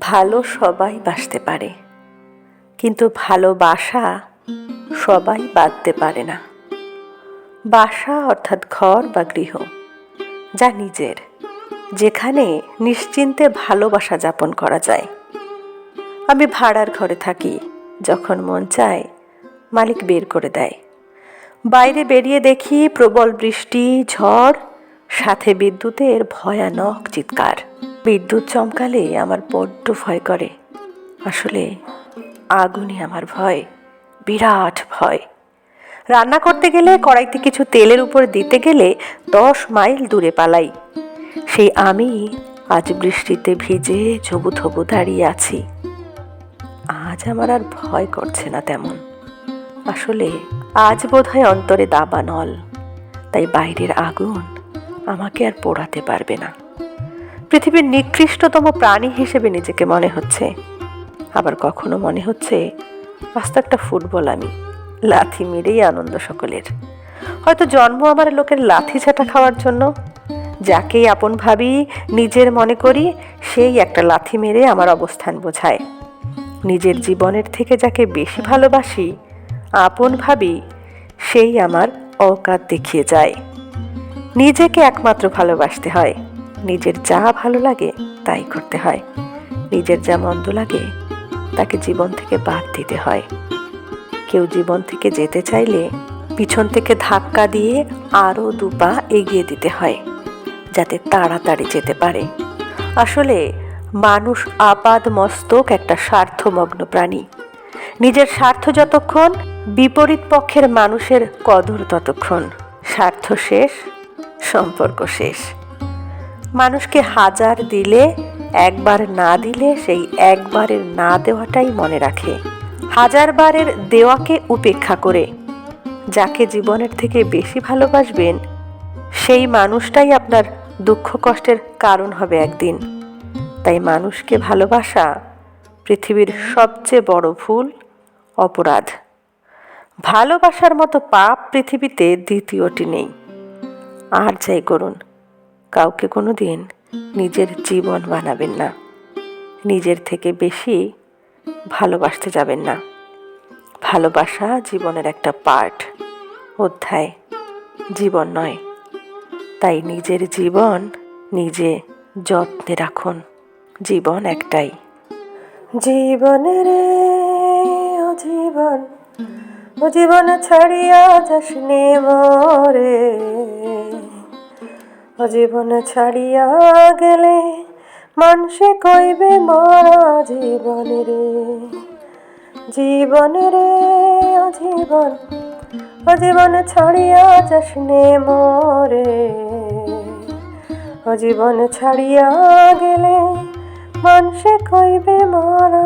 ভালো সবাই বাসতে পারে। কিন্তু ভালোবাসা সবাই বাঁধতে পারে না। বাসা অর্থাৎ ঘর বা গৃহ, যা নিজের, যেখানে নিশ্চিন্তে ভালোবাসা যাপন করা যায়। আমি ভাড়ার ঘরে থাকি, যখন মন চায়, মালিক বের করে দেয়। বাইরে বেরিয়ে দেখি প্রবল বৃষ্টি, ঝড়, সাথে বিদ্যুতের ভয়ানক চিৎকার। বিদ্যুৎ চমকালে আমার বড্ড ভয় করে। আসলে আগুনই আমার ভয়, বিরাট ভয়। রান্না করতে গেলে কড়াইতে কিছু তেলের উপর দিতে গেলে দশ মাইল দূরে পালাই। সেই আমি আজ বৃষ্টিতে ভিজে ছবু থবু দাঁড়িয়ে আছি। আজ আমার আর ভয় করছে না তেমন। আসলে আজ বোধহয় অন্তরে দাবা নল তাই বাইরের আগুন আমাকে আর পোড়াতে পারবে না। পৃথিবীর নিকৃষ্টতম প্রাণী হিসেবে নিজেকে মনে হচ্ছে। আবার কখনো মনে হচ্ছে, আস্ত একটা ফুটবল আমি, লাথি মেরেই আনন্দ সকলের। হয়তো জন্ম আমার লোকের লাথি ছাটা খাওয়ার জন্য। যাকেই আপন ভাবি, নিজের মনে করি, সেই একটা লাথি মেরে আমার অবস্থান বোঝায়। নিজের জীবনের থেকে যাকে বেশি ভালোবাসি, আপন ভাবি, সেই আমার অকাত দেখিয়ে যায়। নিজেকে একমাত্র ভালোবাসতে হয়। নিজের যা ভালো লাগে তাই করতে হয়। নিজের যা মন্দ লাগে তাকে জীবন থেকে বাদ দিতে হয়। কেউ জীবন থেকে যেতে চাইলে পিছন থেকে ধাক্কা দিয়ে আরও দুপা এগিয়ে দিতে হয়, যাতে তাড়াতাড়ি যেতে পারে। আসলে মানুষ আপাদ মস্তক একটা স্বার্থমগ্ন প্রাণী। নিজের স্বার্থ যতক্ষণ, বিপরীত পক্ষের মানুষের কদর ততক্ষণ। স্বার্থ শেষ, সম্পর্ক শেষ। মানুষকে হাজার দিলে, একবার না দিলে সেই একবারের না দেওয়াটাই মনে রাখে। হাজার বারের দেওয়াকে উপেক্ষা করে। যাকে জীবনের থেকে বেশি ভালোবাসবেন, সেই মানুষটাই আপনার দুঃখ কষ্টের কারণ হবে একদিন। তাই মানুষকে ভালোবাসা পৃথিবীর সবচেয়ে বড় ভুল, অপরাধ। ভালোবাসার মতো পাপ পৃথিবীতে দ্বিতীয়টি নেই। আর যাই করুন। কাউকে কোনো দিন নিজের জীবন বানাবেন না। নিজের থেকে বেশি ভালোবাসতে যাবেন না। ভালোবাসা জীবনের একটা পার্ট। অধ্যায়, জীবন নয়। তাই নিজের জীবন নিজে যত্নে রাখুন। জীবন একটাই। জীবনের জীবন ও জীবন ছাড়িয়া যাস নে মরে। জীবন ছাড়িয়া গেলে মানুষে কইবে, মরা জীবন রে জীবন রে, ও জীবন ও জীবন ছাড়িয়া যাস নে মরে। ও জীবন ছাড়িয়া গেলে মানুষে কইবে, মরা